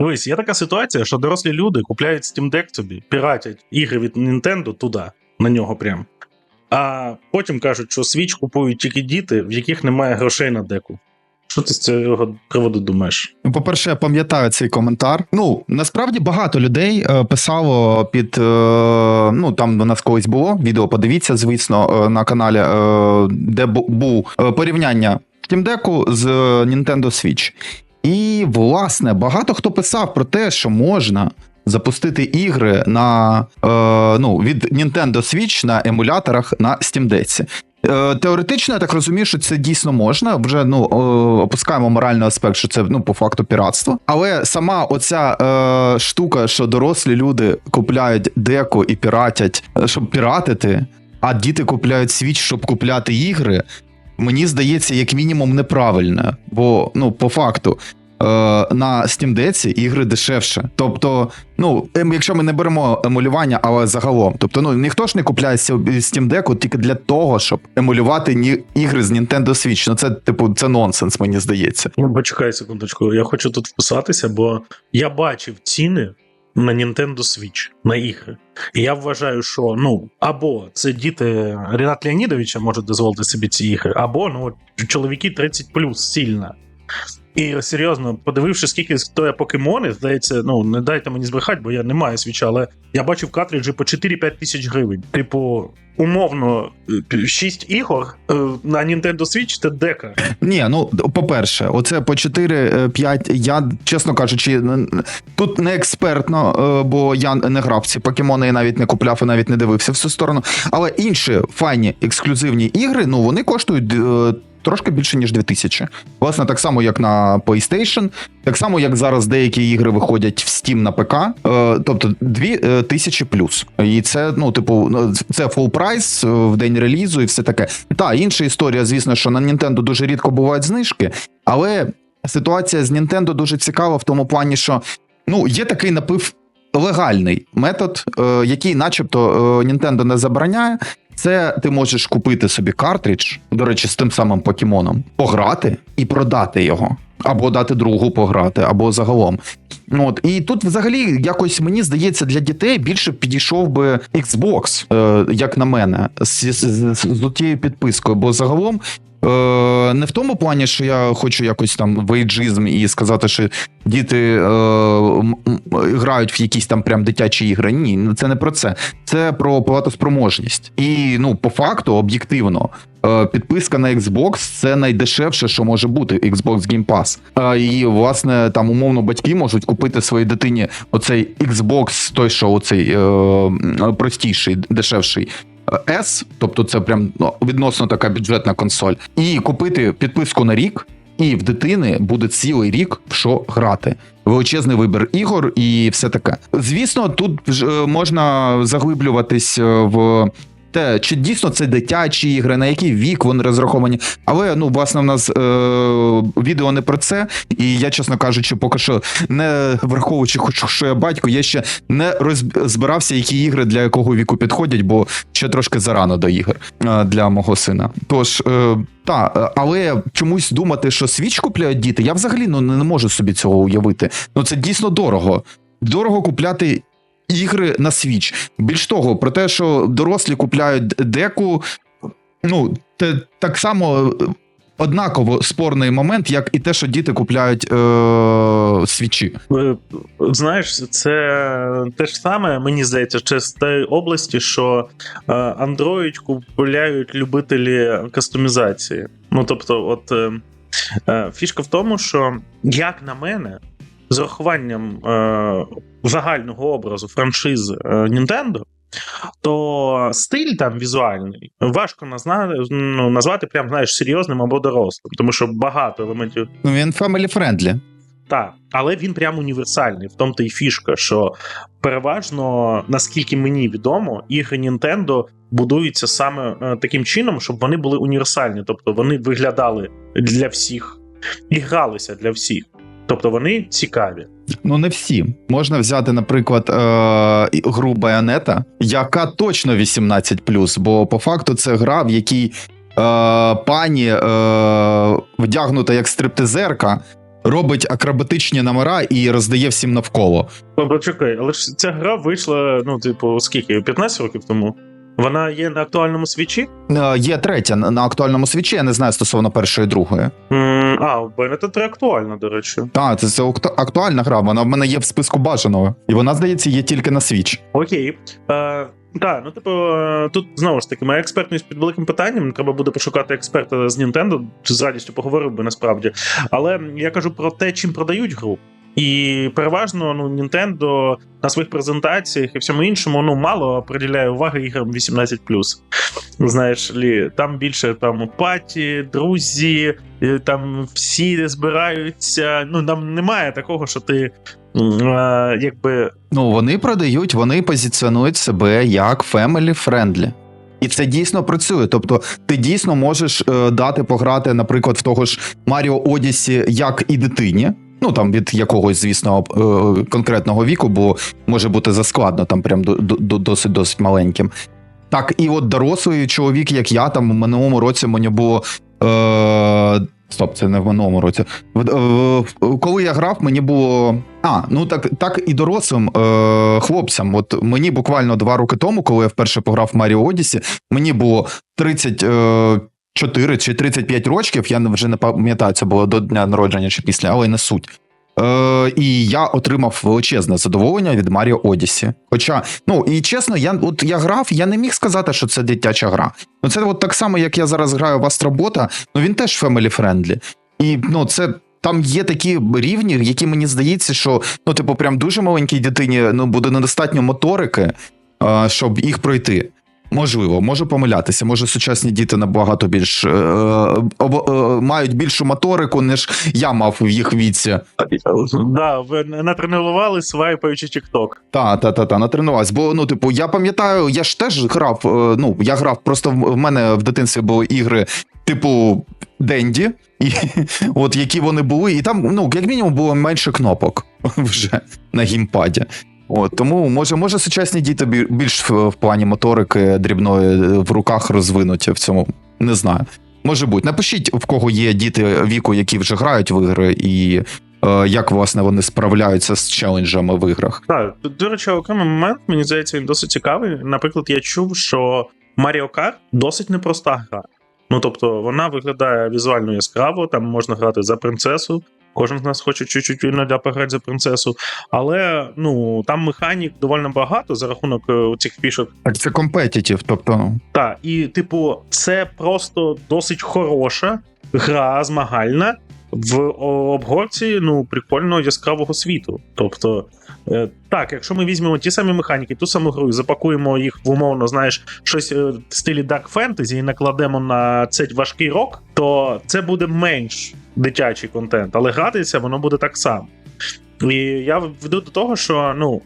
Дивись, є така ситуація, що дорослі люди купляють Steam Deck собі, піратять ігри від Nintendo туди, на нього прям. А потім кажуть, що Switch купують тільки діти, в яких немає грошей на деку. Що ти з цього приводу думаєш? Ну, По-перше, я пам'ятаю цей коментар. Ну, насправді багато людей е, писало під. Е, ну, там у нас колись було відео, подивіться, звісно, е, на каналі, де був порівняння Steam Deck з Nintendo Switch. І, власне, багато хто писав про те, що можна запустити ігри на, е, ну, від Nintendo Switch на емуляторах на Steam Deck. Е, Теоретично, я так розумію, що це дійсно можна. Вже ну е, опускаємо моральний аспект, що це ну по факту піратство. Але сама оця е, штука, що дорослі люди купляють деко і піратять, е, щоб піратити, а діти купляють свіч, щоб купляти ігри. Мені здається, як мінімум, неправильно. Бо ну, по факту, е, на Steam Deck ігри дешевше. Тобто, ну, ем, якщо ми не беремо емулювання, але загалом. Тобто, ну ніхто ж не купляє сі- Steam Deck тільки для того, щоб емулювати ігри з Nintendo Switch. Ну, це, типу, це нонсенс, мені здається. Ну, почекай секундочку, я хочу тут вписатися, бо я бачив ціни на Nintendo Switch на ігри. І я вважаю, що ну або це діти Рінат Леонідовича можуть дозволити собі ці ігри, або ну чоловіки 30 сильно. І серйозно, подививши, скільки стоять покемони, здається, ну не дайте мені збрехати, бо я не маю свіча, але я бачив картриджі по 4-5 тисяч гривень. Типу, умовно, 6 ігор е, на Nintendo Switch це дека. Ні, ну по-перше, оце по 4-5, я, чесно кажучи, тут не експертно, е, бо я не грав ці покемони і навіть не купляв і навіть не дивився в цю сторону. Але інші файні ексклюзивні ігри, ну вони коштують. Е, Трошки більше ніж 2000. Власне, так само, як на PlayStation, так само, як зараз деякі ігри виходять в Steam на ПК, е, тобто 2000 плюс. І це, ну, типу, ну, це full прайс е, в день релізу і все таке. Та інша історія, звісно, що на Nintendo дуже рідко бувають знижки, але ситуація з Nintendo дуже цікава в тому плані, що ну, є такий напив легальний метод, е, який, начебто, е, Nintendo не забороняє. Це ти можеш купити собі картридж, до речі, з тим самим покемоном, пограти і продати його. Або дати другу пограти, або загалом. От і тут, взагалі, якось мені здається, для дітей більше підійшов би Xbox, е, як на мене, з, з, з, з тією підпискою. Бо загалом е, не в тому плані, що я хочу якось там в ейджизм і сказати, що діти е, грають в якісь там прям дитячі ігри. Ні, ну, це не про це. Це про платоспроможність. І ну, по факту, об'єктивно, е, підписка на Xbox це найдешевше, що може бути Xbox Game Pass. Е, І власне там умовно батьки можуть купити своїй дитині оцей Xbox, той, що оцей е, простіший, дешевший. Е, S, тобто це прям ну, відносно така бюджетна консоль, і купити підписку на рік, і в дитини буде цілий рік в що грати. Величезний вибір ігор і все таке. Звісно, тут ж, е, можна заглиблюватись е, в те, чи дійсно це дитячі ігри, на який вік вони розраховані. Але ну, власне, в нас е, відео не про це. І я, чесно кажучи, поки що не враховуючи, хоч що я батько, я ще не розбирався, які ігри для якого віку підходять, бо ще трошки зарано до ігор е, для мого сина. Тож. Е, та, але чомусь думати, що свіч купляють діти, я взагалі ну, не можу собі цього уявити. Ну це дійсно дорого. Дорого купляти ігри на свіч. Більш того, про те, що дорослі купляють деку, ну, те, так само е, однаково спорний момент, як і те, що діти купляють е, свічі. Е, Знаєш, це те ж саме, мені здається, ще з тієї області, що е, Android купують любителі кастомізації. Ну тобто, от е, фішка в тому, що, як на мене, з урахуванням е, загального образу е, Nintendo, то стиль там візуальний важко назна, ну, назвати прям знаєш серйозним або дорослим, тому що багато елементів Ну, він family friendly. так, але він прям універсальний. В тому то й фішка, що переважно, наскільки мені відомо, ігри Nintendo будуються саме е, таким чином, щоб вони були універсальні, тобто вони виглядали для всіх і гралися для всіх. Тобто вони цікаві. Ну, не всі. Можна взяти, наприклад, е- гру Bayonetta, яка точно 18, бо по факту це гра, в якій е- пані е- вдягнута як стриптизерка. робить акробатичні номера і роздає всім навколо. Ну, Почекай, але ж ця гра вийшла, ну, типу, скільки? 15 років тому. Вона є на актуальному свічі? Е, Є третя на актуальному свічі, я не знаю стосовно першої і другої. М, А, в Bayonetta 3 актуальна, до речі. Так, це, це акт- актуальна гра, вона в мене є в списку бажаного. І вона, здається, є тільки на свіч. Окей. Е, так, ну типу, е, тут знову ж таки, моя експертність під великим питанням. Треба буде пошукати експерта з Nintendo, з радістю поговорив би насправді. Але я кажу про те, чим продають гру. І переважно ну, Nintendo на своїх презентаціях і всьому іншому ну, мало приділяє уваги іграм 18. Знаєш лі, там більше там паті, друзі, там всі збираються. Ну там немає такого, що ти е, якби Ну, вони продають, вони позиціонують себе як family friendly. І це дійсно працює. Тобто, ти дійсно можеш е, дати пограти, наприклад, в того ж Маріо Одісі як і дитині. Ну там від якогось, звісно, е, конкретного віку, бо може бути заскладно, там прям до, до, досить досить маленьким. Так, і от дорослий чоловік, як я, там в минулому році мені було. Е, стоп, це не в минулому році. В- е, коли я грав, мені було. А, ну так, так і дорослим е, хлопцям. От мені буквально два роки тому, коли я вперше пограв в Маріо Одісі, мені було 34 чи 35 років. Я вже не пам'ятаю, це було до дня народження чи після, але не суть. Е, і я отримав величезне задоволення від Маріо Одісі. Хоча, ну і чесно, я от я грав, я не міг сказати, що це дитяча гра. Ну це от так само, як я зараз граю в Астробота, ну він теж family friendly. І ну це. Там є такі рівні, які мені здається, що ну, типу, прям дуже маленькій дитині ну, буде недостатньо моторики, е, щоб їх пройти. Можливо, можу помилятися. Може, сучасні діти набагато більш е, об, е, мають більшу моторику, ніж я мав в їх віці. Да, ви натренували свайпаючи TikTok. Та, та, та, та, натренувався. Бо ну, типу, я пам'ятаю, я ж теж грав. е, Ну, я грав, просто в мене в дитинстві були ігри, типу Денді, і от які вони були, і там, ну, як мінімум, було менше кнопок вже на гімпаді. От, тому може, може сучасні діти більш в, плані моторики дрібної е, в руках розвинуті в цьому. Не знаю. Може бути. Напишіть, в кого є діти віку, які вже грають в ігри, і е, як власне вони справляються з челенджами в іграх. Так, до речі, окремий момент, мені здається, він досить цікавий. Наприклад, я чув, що Mario Kart досить непроста гра. Ну тобто, вона виглядає візуально яскраво, там можна грати за принцесу. Кожен з нас хоче чуть-чуть вільно для пограти за принцесу. Але ну там механік доволі багато за рахунок е, цих фішок. Так, це компетітів, тобто. Так, і типу, це просто досить хороша гра змагальна в обгорці ну, прикольного яскравого світу. Тобто, е, так, якщо ми візьмемо ті самі механіки, ту саму гру і запакуємо їх в умовно, знаєш, щось е, в стилі Dark Fantasy і накладемо на цей важкий рок, то це буде менш дитячий контент, але гратися воно буде так само. І я веду до того, що ну.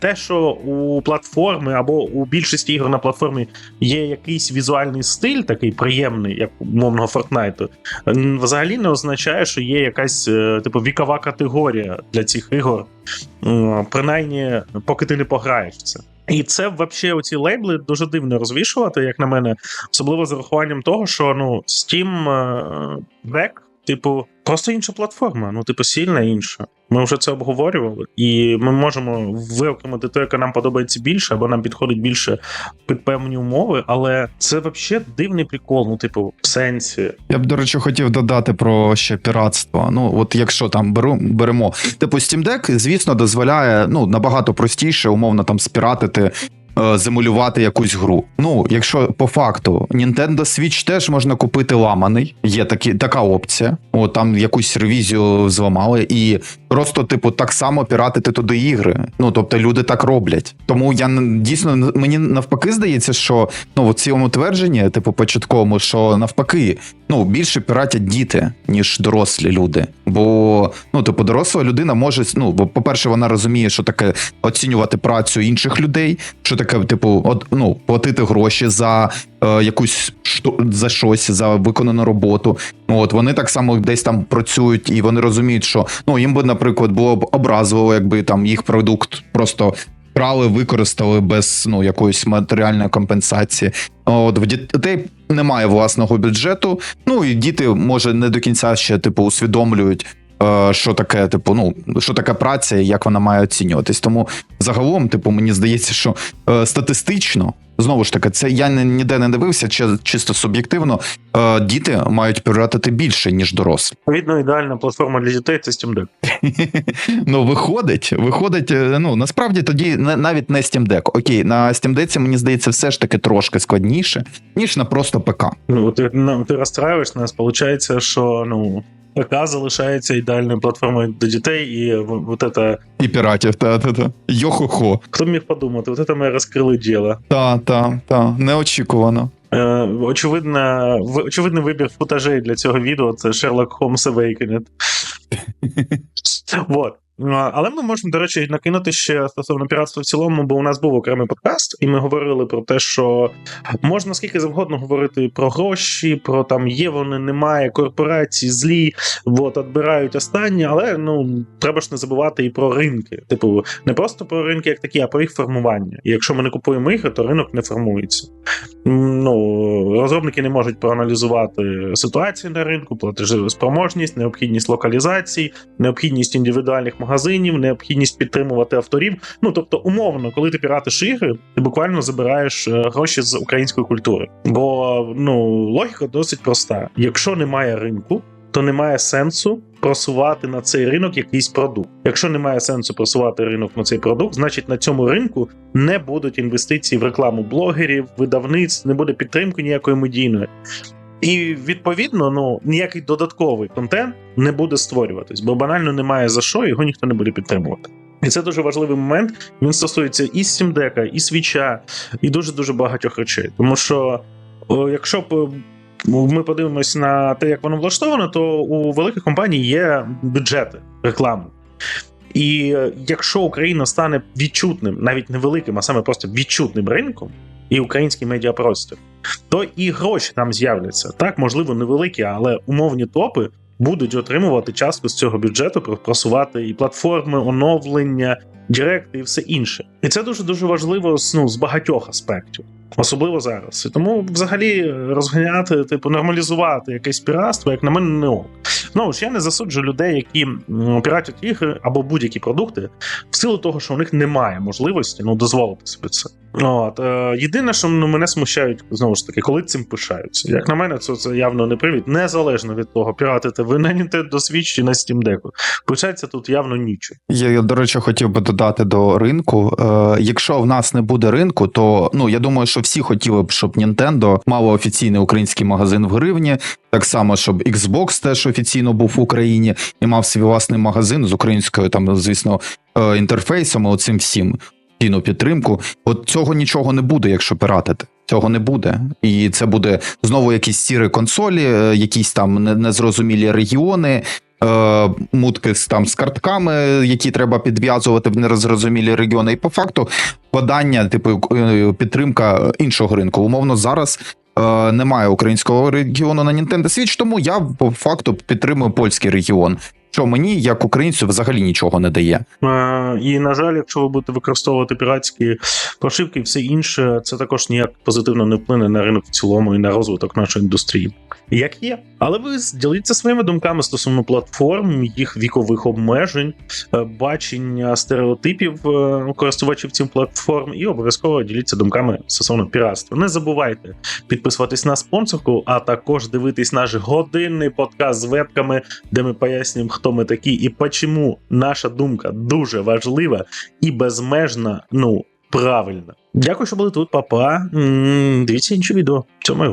Те, що у платформи або у більшості ігор на платформі є якийсь візуальний стиль, такий приємний, як умовного Фортнайту, взагалі не означає, що є якась е, типу вікова категорія для цих ігор, принаймні, поки ти не пограєш в це. І це взагалі оці лейбли дуже дивно розвішувати, як на мене, особливо з урахуванням того, що ну Steam е, Deck, типу, просто інша платформа, ну, типу, сильно інша. Ми вже це обговорювали, і ми можемо виокремити те, яка нам подобається більше, або нам підходить більше під певні умови, але це взагалі дивний прикол. Ну, типу, в сенсі. Я б, до речі, хотів додати про ще піратство. Ну, от якщо там беру, беремо. Типу, Steam Deck, звісно, дозволяє ну, набагато простіше, умовно, там спіратити. Е, Зимулювати якусь гру. Ну, якщо по факту Nintendo Switch теж можна купити ламаний, є такі, така опція. О, там якусь ревізію зламали, і просто, типу, так само піратити туди ігри. Ну, тобто люди так роблять. Тому я дійсно мені навпаки здається, що ну, в цьому твердженні, типу, початковому, що навпаки, ну, більше піратять діти, ніж дорослі люди. Бо, ну, типу, доросла людина може, ну, бо, по-перше, вона розуміє, що таке оцінювати працю інших людей, що таке, типу, от, ну, платити гроші за е, якусь за щось, за виконану роботу. От вони так само десь там працюють, і вони розуміють, що ну їм би, наприклад, було б образливо, якби там їх продукт просто. Крали, використали без ну якоїсь матеріальної компенсації. От в дітей немає власного бюджету. Ну і діти може не до кінця ще типу усвідомлюють, що таке, типу, ну що таке праця, і як вона має оцінюватись. Тому загалом, типу, мені здається, що е, статистично. Знову ж таки, це я не- ніде не дивився, чи чисто суб'єктивно. Е, діти мають піратити більше, ніж дорослі. Відповідно, ідеальна платформа для дітей це Steam Deck. Ну, виходить, виходить, е, ну насправді тоді навіть не Steam Deck. Окей, на Steam Deck, мені здається, все ж таки трошки складніше, ніж на просто ПК. Ну, ти, ну, ти розстраюєш нас, виходить, що ну, ПК залишається ідеальною платформою для дітей, і вот это, І піратів, та та та Йо-хо-хо. хто б міг подумати, вот это ми розкрили діло. Та, та, та, неочікувано. Е, очевидно, очевидний вибір футажей для цього відео це Sherlock Holmes Awakened. Вот. Ну, Але ми можемо, до речі, накинути ще стосовно піратства в цілому, бо у нас був окремий подкаст, і ми говорили про те, що можна скільки завгодно говорити про гроші, про там є вони, немає, корпорації злі, от, відбирають останні, але ну треба ж не забувати і про ринки. Типу, не просто про ринки як такі, а про їх формування. І якщо ми не купуємо ігри, то ринок не формується. Ну, розробники не можуть проаналізувати ситуацію на ринку, платежеспроможність, необхідність локалізації, необхідність індивідуальних магазинів, необхідність підтримувати авторів. Ну тобто, умовно, коли ти піратиш ігри, ти буквально забираєш е, гроші з української культури. Бо ну логіка досить проста: якщо немає ринку, то немає сенсу просувати на цей ринок якийсь продукт. Якщо немає сенсу просувати ринок на цей продукт, значить на цьому ринку не будуть інвестицій в рекламу блогерів, видавництв, не буде підтримки ніякої медійної. І відповідно, ну ніякий додатковий контент не буде створюватись, бо банально немає за що, його ніхто не буде підтримувати. І це дуже важливий момент. Він стосується і Deck, і свіча, і дуже дуже багатьох речей. Тому що, якщо б ми подивимось на те, як воно влаштовано, то у великих компаній є бюджети реклами. І е, якщо Україна стане відчутним, навіть невеликим, а саме просто відчутним ринком, і український медіапростір, то і гроші там з'являться. Так, можливо, невеликі, але умовні топи будуть отримувати частку з цього бюджету, про- просувати і платформи, оновлення, директи і все інше. І це дуже дуже важливо ну, з багатьох аспектів. Особливо зараз. І тому взагалі розганяти, типу, нормалізувати якесь піратство, як на мене, не ок. Ну ж я не засуджую людей, які піратять ігри або будь-які продукти, в силу того, що у них немає можливості ну, дозволити собі це. От, е, єдине, що ну, мене смущають, знову ж таки, коли цим пишаються. Як на мене, це, це явно не привід, незалежно від того, піратите ви на Nintendo Switch чи на Steam Deck. Пишається тут явно нічого. Я, я, до речі, хотів би додати до ринку. Е, якщо в нас не буде ринку, то ну я думаю, що всі хотіли б, щоб Nintendo мало офіційний український магазин в гривні. Так само, щоб Xbox теж офіційно був в Україні і мав свій власний магазин з українською, там, звісно, е, інтерфейсом, і оцим всім підтримку. От цього нічого не буде, якщо пиратити. Цього не буде, і це буде знову якісь сірі консолі, е, якісь там незрозумілі регіони, е, мутки з там з картками, які треба підв'язувати в незрозумілі регіони. І по факту подання, типу е, підтримка іншого ринку. Умовно зараз. Е, Немає українського регіону на Nintendo Switch, тому я по факту підтримую польський регіон, що мені, як українцю, взагалі нічого не дає. Е, І, на жаль, якщо ви будете використовувати піратські прошивки і все інше, це також ніяк позитивно не вплине на ринок в цілому і на розвиток нашої індустрії. Як є. Але ви діліться своїми думками стосовно платформ, їх вікових обмежень, е, бачення стереотипів е, користувачів цим платформ, і обов'язково діліться думками стосовно піратства. Не забувайте підписуватись на спонсорку, а також дивитись наш годинний подкаст з вебками, де ми пояснюємо, хто ми такі і чому наша думка дуже важлива і безмежна, ну правильна. Дякую, що були тут, папа. Дивіться інші відео. Цьому.